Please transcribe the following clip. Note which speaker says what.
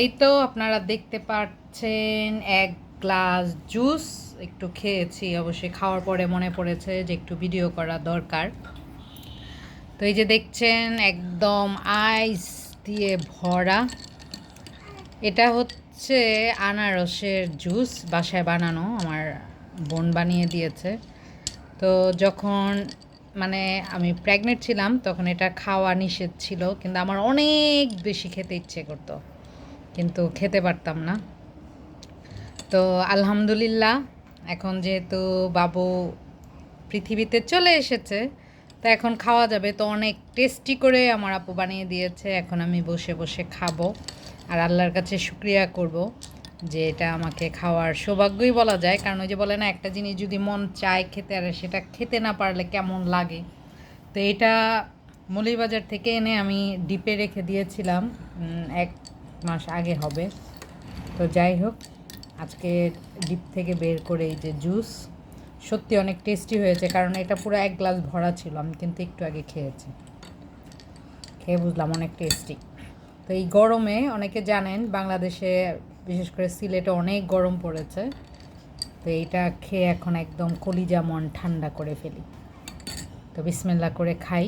Speaker 1: এই তো আপনারা দেখতে পাচ্ছেন এক গ্লাস জুস। একটু খেয়েছি, অবশ্যই খাওয়ার পরে মনে পড়েছে যে একটু ভিডিও করা দরকার। তো এই যে দেখছেন, একদম আইস দিয়ে ভরা। এটা হচ্ছে আনারসের জুস, বাসায় বানানো, আমার বোন বানিয়ে দিয়েছে। তো যখন মানে আমি প্রেগনেন্ট ছিলাম, তখন এটা খাওয়া নিষেধ ছিল, কিন্তু আমার অনেক বেশি খেতে ইচ্ছে করতো। কিন্তু খেতে পারতাম না। তো আলহামদুলিল্লাহ, এখন যেহেতু বাবু পৃথিবীতে চলে এসেছে, তো এখন খাওয়া যাবে। তো অনেক টেস্টি করে আমার আপু বানিয়ে দিয়েছে, এখন আমি বসে বসে খাব। আর আল্লাহর কাছে শুক্রিয়া করব যে এটা আমাকে খাওয়ার সৌভাগ্যই বলা যায়। কারণ ওই যে বলে না, একটা জিনিস যদি মন চায় খেতে, আর সেটা খেতে না পারলে কেমন লাগে? তো এটা মৌলিবাজার থেকে এনে আমি ডিপে রেখে দিয়েছিলাম এক মাস আগে হবে। তো যাই হোক আজকে ডিপ থেকে বের করে এই যে জুস, সত্যি অনেক টেস্টি হয়েছে, কারণ এটা পুরো এক গ্লাস ভরা ছিল, আমি কিন্তু একটু আগে খেয়েছি। খেয়ে বুঝলাম অনেক টেস্টি তো এই গরমে অনেকে জানেন, বাংলাদেশে বিশেষ করে সিলেটে অনেক গরম পড়েছে, তো এইটা খেয়ে এখন একদম কলিজা মন ঠান্ডা করে ফেলি। তো বিসমিল্লা করে খাই।